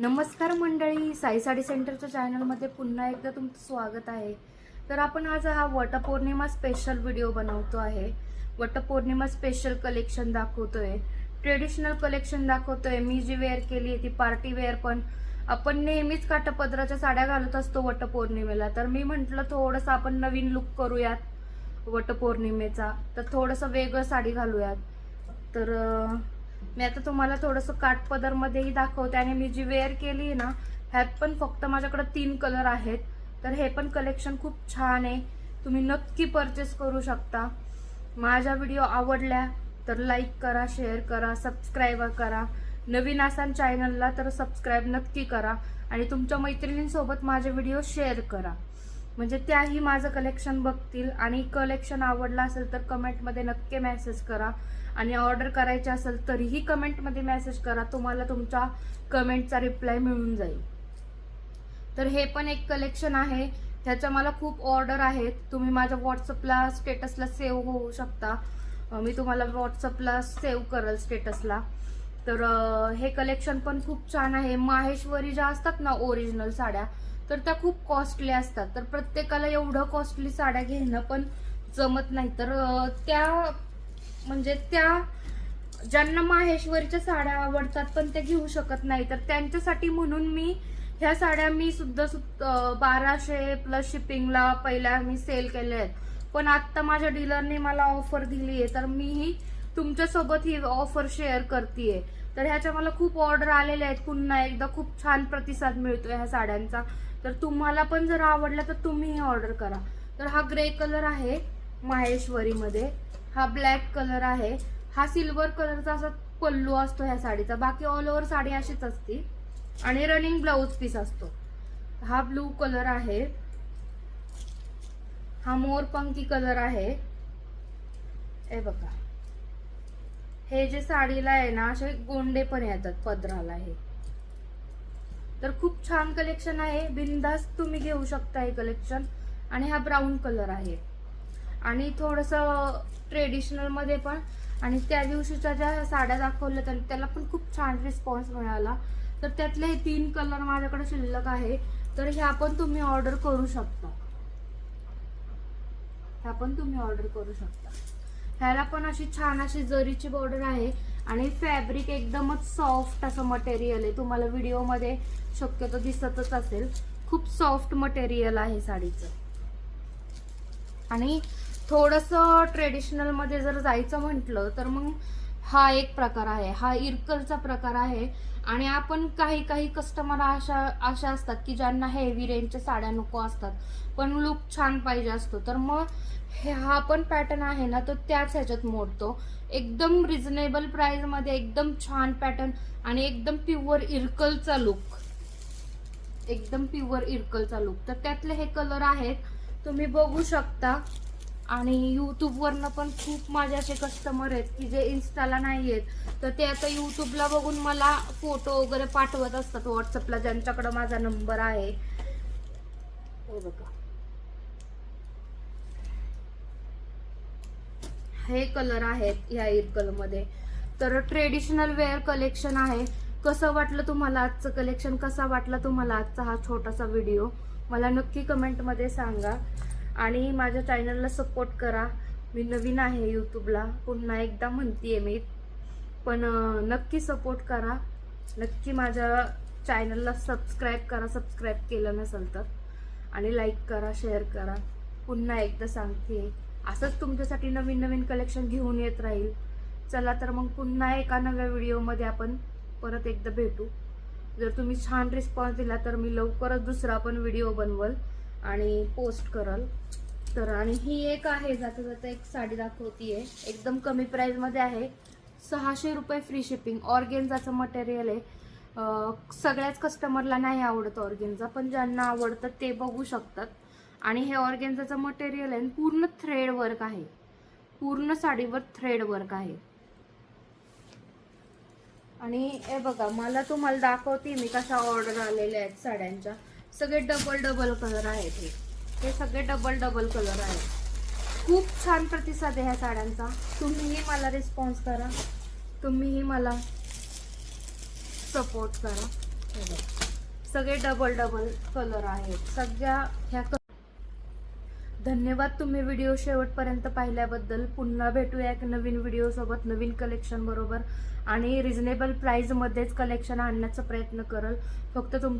नमस्कार मंडळी साई साडी सेंटरच्या चॅनलमध्ये पुन्हा एकदा तुमचं स्वागत आहे. तर आपण आज हा वटपौर्णिमा स्पेशल व्हिडिओ बनवतो आहे. वटपौर्णिमा स्पेशल कलेक्शन दाखवतोय. ट्रेडिशनल कलेक्शन दाखवतोय. मी जी वेअर केली ती पार्टी वेअर पण आपण नेहमीच काटपदराच्या साड्या घालत असतो वटपौर्णिमेला. तर मी म्हटलं थोडंसं आपण नवीन लुक करूयात वटपौर्णिमेचा. तर थोडंसं वेगळं साडी घालूयात. तर मी आता तुम्हाला थोडंसं काठपदरमध्येही दाखवते आणि मी जी वेअर केली आहे ना ह्यात पण फक्त माझ्याकडे तीन कलर आहेत. तर हे पण कलेक्शन खूप छान आहे. तुम्ही नक्की परचेस करू शकता. माझ्या व्हिडिओ आवडल्या तर लाईक करा शेअर करा सबस्क्राईब करा. नवीन असाल चॅनलला तर सबस्क्राईब नक्की करा. आणि तुमच्या मैत्रिणींसोबत माझे व्हिडिओ शेअर करा. म्हणजे त्याही माझं कलेक्शन बघतील. आणि कलेक्शन आवडलं असेल तर कमेंटमध्ये नक्की मेसेज करा. आणि ऑर्डर करायची असेल तरीही कमेंटमध्ये मेसेज करा. तुम्हाला तुमच्या कमेंटचा रिप्लाय मिळून जाईल. तर हे पण एक कलेक्शन आहे. त्याच्या मला खूप ऑर्डर आहेत. तुम्ही माझ्या व्हॉट्सअपला स्टेटसला सेव्ह होऊ शकता. मी तुम्हाला व्हॉट्सअपला सेव्ह करल स्टेटसला तर हे कलेक्शन पण खूप छान आहे. माहेश्वरी ज्या असतात ना ओरिजिनल साड्या तर त्या खूप कॉस्टली असतात. तर प्रत्येकाला एवढं कॉस्टली साड्या घेणं पण जमत नाही. तर त्या म्हणजे त्या ज्यांना माहेश्वरीच्या साड्या आवडतात पण ते घेऊ शकत नाही. तर त्यांच्यासाठी म्हणून मी ह्या साड्या मी सुद्धा सु बाराशे प्लस शिपिंगला पहिल्या मी सेल केल्या आहेत. पण आत्ता माझ्या डीलरने मला ऑफर दिली आहे. तर मीही तुमच्यासोबत ही ऑफर शेअर करते तर ह्याच्या मला खूप ऑर्डर आलेल्या आहेत. पुन्हा एकदा खूप छान प्रतिसाद मिळतो ह्या साड्यांचा. तर तुम्हाला पण जर आवडलं तर तुम्हीही ऑर्डर करा. तर हा ग्रे कलर आहे माहेश्वरीमध्ये. हा ब्लॅक कलर आहे. हा सिल्वर कलरचा असा पल्लू असतो ह्या साडीचा. बाकी ऑल ओव्हर साडी अशीच असते. आणि रनिंग ब्लाऊज पीस असतो. हा ब्लू कलर आहे. हा मोरपंखी कलर आहे. हे बघा. हे जे साडीला आहे ना असे गोंडे पण येतात पदराला हे. तर खूप छान कलेक्शन आहे. बिंदास तुम्ही घेऊ शकता हे कलेक्शन आणि हा ब्राऊन कलर आहे. आणि थोडंसं ट्रेडिशनलमध्ये पण. आणि त्या दिवशीच्या ज्या साड्या दाखवल्या तर त्याला पण खूप छान रिस्पॉन्स मिळाला. तर त्यातले हे तीन कलर माझ्याकडे शिल्लक आहे. तर ह्या पण तुम्ही ऑर्डर करू शकता. ह्या पण तुम्ही ऑर्डर करू शकता. ह्याला पण अशी छान अशी जरीची बॉर्डर आहे. आणि फॅब्रिक एकदमच सॉफ्ट असं मटेरियल आहे. तुम्हाला व्हिडिओमध्ये शक्यतो दिसतच असेल. खूप सॉफ्ट मटेरियल आहे साडीचं. आणि थोडस ट्रेडिशनलमध्ये जर जायचं म्हटलं तर मग हा एक प्रकार आहे हा इरकलचा प्रकार आहे. आणि आपण काही काही कस्टमर अशा अशा असतात की ज्यांना हेवी रेंजच्या साड्या नको असतात. पण लुक छान पाहिजे असतो. तर मग हे हा पण पॅटर्न आहे ना तो त्याच ह्याच्यात मोडतो. एकदम रिझनेबल प्राईजमध्ये एकदम छान पॅटर्न आणि एकदम प्युअर इरकलचा लुक एकदम प्युअर इरकलचा लुक तर त्यातले हे कलर आहेत. तुम्ही बघू शकता. आणि यूट्यूबवरनं पण खूप माझे असे कस्टमर आहेत की जे इन्स्टाला नाही आहेत तर ते आता यूट्यूबला बघून मला फोटो वगैरे पाठवत असतात व्हॉट्सअपला ज्यांच्याकडं माझा नंबर आहे. हे बघा. हे कलर आहेत ह्या इरकलमध्ये. तर ट्रेडिशनल वेअर कलेक्शन आहे. कसं वाटलं तुम्हाला आजचं कलेक्शन कसा वाटला तुम्हाला आजचा हा छोटासा व्हिडिओ मला नक्की कमेंटमध्ये सांगा. आणि माझ्या चॅनलला सपोर्ट करा. मी नवीन आहे यूट्यूबला पुन्हा एकदा म्हणतीये मी. पण नक्की सपोर्ट करा. नक्की माझ्या चॅनलला सबस्क्राईब करा. सबस्क्राईब केलं नसेल तर. आणि लाईक करा शेअर करा. पुन्हा एकदा सांगते. असंच तुमच्यासाठी नवीन नवीन कलेक्शन घेऊन येत राहील. चला तर मग पुन्हा एका नव्या व्हिडिओमध्ये आपण परत एकदा भेटू. जर तुम्ही छान रिस्पॉन्स दिला तर मी लवकरच दुसरा पण व्हिडिओ बनवल. आणि पोस्ट करल. तर आणि ही एक आहे जाता जाता एक साडी दाखवतीये. एकदम कमी प्राइसमध्ये आहे. सहाशे रुपये फ्री शिपिंग ऑर्गेन्झाचं मटेरियल आहे. सगळ्याच कस्टमरला नाही आवडत ऑर्गेन्झा पण ज्यांना आवडतं ते बघू शकतात. आणि हे ऑर्गेन्झाचं मटेरियल आहे. आणि पूर्ण थ्रेड वर्क आहे. पूर्ण साडीवर थ्रेड वर्क आहे. आणि हे बघा मला तुम्हाला दाखवते मी कशा ऑर्डर आलेल्या आहेत साड्यांच्या. सगळे डबल डबल कलर आहेत हे. हे सगळे डबल डबल कलर आहेत. खूप छान प्रतिसाद आहे ह्या साड्यांचा. तुम्हीही मला रिस्पॉन्स करा. तुम्हीही मला सपोर्ट करा. सगळे डबल डबल कलर आहेत. सगळ्या ह्या क- धन्यवाद तुम्ही व्हिडिओ शेवटपर्यंत पाहिल्याबद्दल. पुन्हा भेटूया एक नवीन व्हिडिओसोबत नवीन कलेक्शन बरोबर. आणि रिजनेबल प्राईजमध्येच कलेक्शन आणण्याचा प्रयत्न करल. फक्त तुमचं